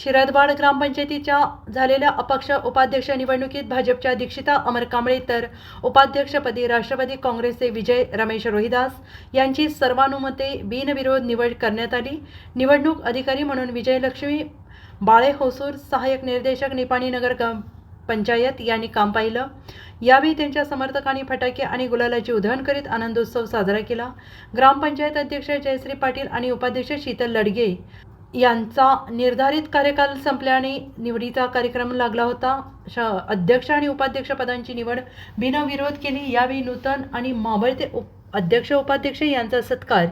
शिरदवाड ग्रामपंचायतीच्या झालेल्या अपक्ष उपाध्यक्ष निवडणुकीत भाजपच्या दीक्षिता अमर कांबळे तर उपाध्यक्षपदी राष्ट्रवादी काँग्रेसचे विजय रमेश रोहिदास यांची सर्वानुमते बिनविरोध निवड करण्यात आली. निवडणूक अधिकारी म्हणून विजयलक्ष्मी बाळे होसूर सहाय्यक निर्देशक निपाणी नगर ग्राम पंचायत यांनी काम पाहिलं. यावेळी त्यांच्या समर्थकांनी फटाके आणि गुलालाची उधळण करीत आनंदोत्सव साजरा केला. ग्रामपंचायत अध्यक्ष जयश्री पाटील आणि उपाध्यक्ष शीतल लडगे यांचा निर्धारित कार्यकाल संपल्याने निवडीचा कार्यक्रम लागला होता. श अध्यक्ष आणि उपाध्यक्ष पदांची निवड बिनविरोध केली. यावेळी नूतन आणि मावळते उप अध्यक्ष उपाध्यक्ष यांचा सत्कार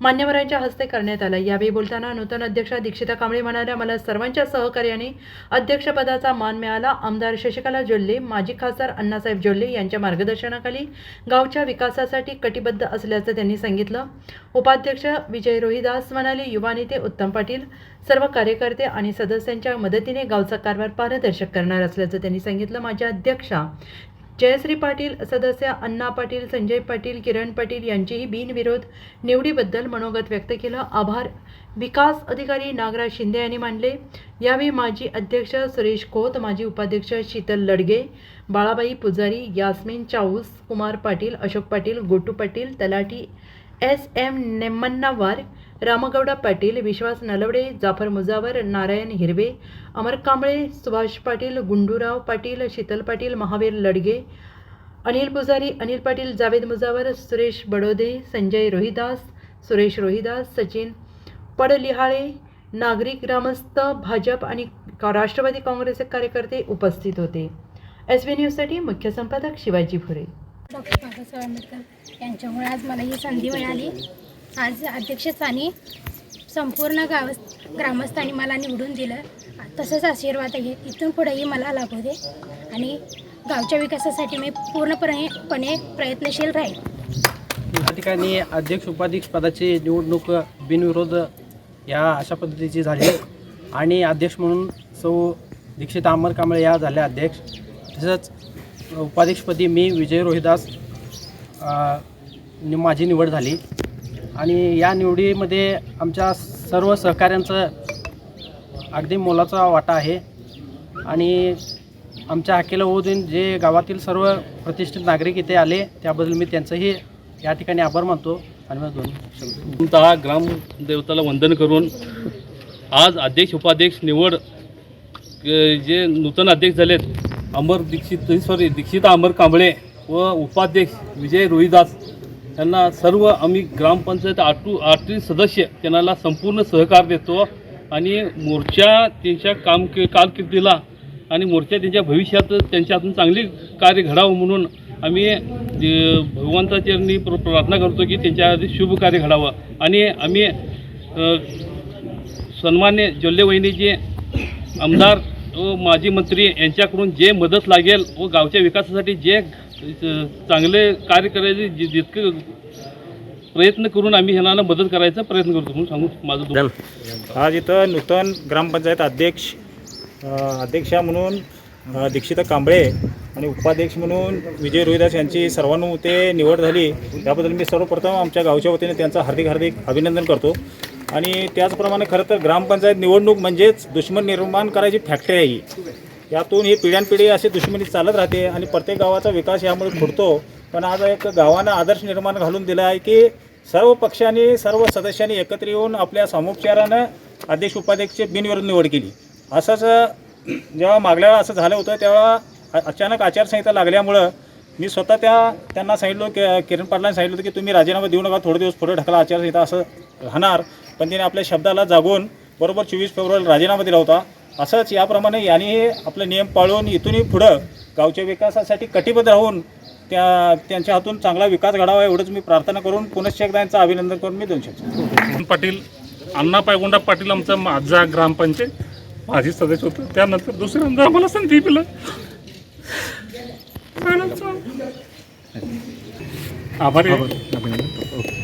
मान्यवरांच्या हस्ते करण्यात आला. यावेळी बोलताना नूतन अध्यक्षा दीक्षिता कांबळे म्हणाल्या मला सर्वांच्या सहकार्याने अध्यक्षपदाचा मान मिळाला. आमदार शशिकला जोल्ले माजी खासदार अण्णासाहेब जोल्ले यांच्या मार्गदर्शनाखाली गावच्या विकासासाठी कटिबद्ध असल्याचं त्यांनी सांगितलं. उपाध्यक्ष विजय रोहिदास म्हणाले युवा नेते उत्तम पाटील सर्व कार्यकर्ते आणि सदस्यांच्या मदतीने गावचा कारभार पारदर्शक करणार असल्याचं त्यांनी सांगितलं. माझ्या अध्यक्षा जयश्री पाटील सदस्य अण्णा पाटील संजय पाटील किरण पाटील यांचीही बिनविरोध निवडीबद्दल मनोगत व्यक्त केलं. आभार. विकास अधिकारी नागराज शिंदे यांनी मानले. यावेळी माजी अध्यक्ष सुरेश खोत माजी उपाध्यक्ष शीतल लडगे बाळाबाई पुजारी यास्मिन चाऊस कुमार पाटील अशोक पाटील गोटू पाटील तलाठी एस एम नेम्मन्नावार रामगौडा पाटील विश्वास नलवडे जाफर मुजावर नारायण हिरवे अमर कांबळे सुभाष पाटील गुंडूराव पाटील शीतल पाटील महावीर लडगे अनिल पुजारी अनिल पाटील जावेद मुजावर सुरेश बडोदे संजय रोहिदास सुरेश रोहिदास सचिन पडलिहाळे नागरिक ग्रामस्थ भाजप आणि का- राष्ट्रवादी काँग्रेसचे कार्यकर्ते उपस्थित होते. एस बी न्यूजसाठी मुख्य संपादक शिवाजी फुरे. डॉक्टर बाबासाहेब आंबेडकर यांच्यामुळे आज मला ही संधी मिळाली. आज अध्यक्षस्थानी संपूर्ण गाव ग्रामस्थांनी मला निवडून दिलं. तसंच आशीर्वाद आहे. इथून पुढेही मला लागू दे आणि गावच्या विकासासाठी मी पूर्णपणे पणे प्रयत्नशील राहील या ठिकाणी अध्यक्ष उपाध्यक्ष पदाची निवडणूक बिनविरोध या अशा पद्धतीची झाली. आणि अध्यक्ष म्हणून सौ दीक्षित अमर कांबळे या झाल्या अध्यक्ष. तसंच उपाध्यक्षपदी मी विजय रोहिदास नि- माझी निवड झाली. आणि या निवडीमध्ये आमच्या सर्व सहकाऱ्यांचं अगदी मोलाचा वाटा आहे. आणि आमच्या हाकेला ओढून जे गावातील सर्व प्रतिष्ठित नागरिक इथे आले त्याबद्दल मी त्यांचंही या ठिकाणी आभार मानतो. आणि मग दोन शब्द ग्रामदेवताला वंदन करून आज अध्यक्ष उपाध्यक्ष निवड जे नूतन अध्यक्ष झालेत अमर दीक्षित सॉरी दीक्षिता अमर कांबळे व उपाध्यक्ष विजय रोहिदास यांना सर्व आम्ही ग्रामपंचायत आठू आठवी सदस्य त्यांना संपूर्ण सहकार देतो आणि मोर्चा त्यांच्या काम कारकिर्दीला आणि मोर्चा त्यांच्या भविष्यात त्यांच्या हातून चांगली कार्य घडावं म्हणून आम्ही अ, भगवंताचरणी प्र प्रार्थना करतो की त्यांच्या शुभ कार्य घडावं. आणि आम्ही सन्मान्य जोल्ले वहिनीचे आमदार व माजी मंत्री यांच्याकडून जे मदत लागेल व गावच्या विकासासाठी जे चांगले कार्य करायचे जि- जितकं प्रयत्न करून आम्ही ह्यांना मदत करायचा प्रयत्न करतो म्हणून सांगू माझं आज इथं नूतन ग्रामपंचायत अध्यक्ष अध्यक्षा म्हणून दीक्षिता कांबळे आणि उपाध्यक्ष म्हणून विजय रोहिदास यांची सर्वानुमते निवड झाली. त्याबद्दल मी सर्वप्रथम आमच्या गावच्या वतीने त्यांचं हार्दिक हार्दिक अभिनंदन करतो. आणि त्याचप्रमाणे खरं तर ग्रामपंचायत निवडणूक म्हणजेच दुश्मन निर्माण करायची फॅक्टरी आहे ही. यातून ही पिढ्यानपिढी अशी दुश्मनी चालत राहते आणि प्रत्येक गावाचा विकास यामुळे खुडतो. पण आज एक गावानं आदर्श निर्माण घालून दिला आहे की सर्व पक्षांनी सर्व सदस्यांनी एकत्र येऊन आपल्या सामोपचारानं अध्यक्ष उपाध्यक्षची बिनविरोध निवड केली. असंच जेव्हा मागल्या वेळा असं झालं होतं तेव्हा अचानक आचारसंहिता लागल्यामुळं मी स्वतः त्या त्यांना सांगितलं की किरण पाटलांनी सांगितलं होतं की तुम्ही राजीनामा देऊ नका थोडे दिवस पुढे ढकला आचारसंहिता असं राहणार. पण तिने आपल्या शब्दाला जागून बरोबर चोवीस फेब्रुवारीला राजीनामा दिला होता. असंच याप्रमाणे यांनी आपले नियम पाळून इथूनही पुढं गावच्या विकासासाठी कटिबद्ध राहून त्या त्यांच्या हातून चांगला विकास घडावा एवढंच मी प्रार्थना करून पुनश्च एकदा यांचं अभिनंदन करून मी दोन शब्द पाटील अण्णा पायगोंडा पाटील आमचा माझा ग्रामपंचायत माझी सदस्य होतं. त्यानंतर दुसऱ्यांदा आम्हाला संधी दिलं. आभारी आहे.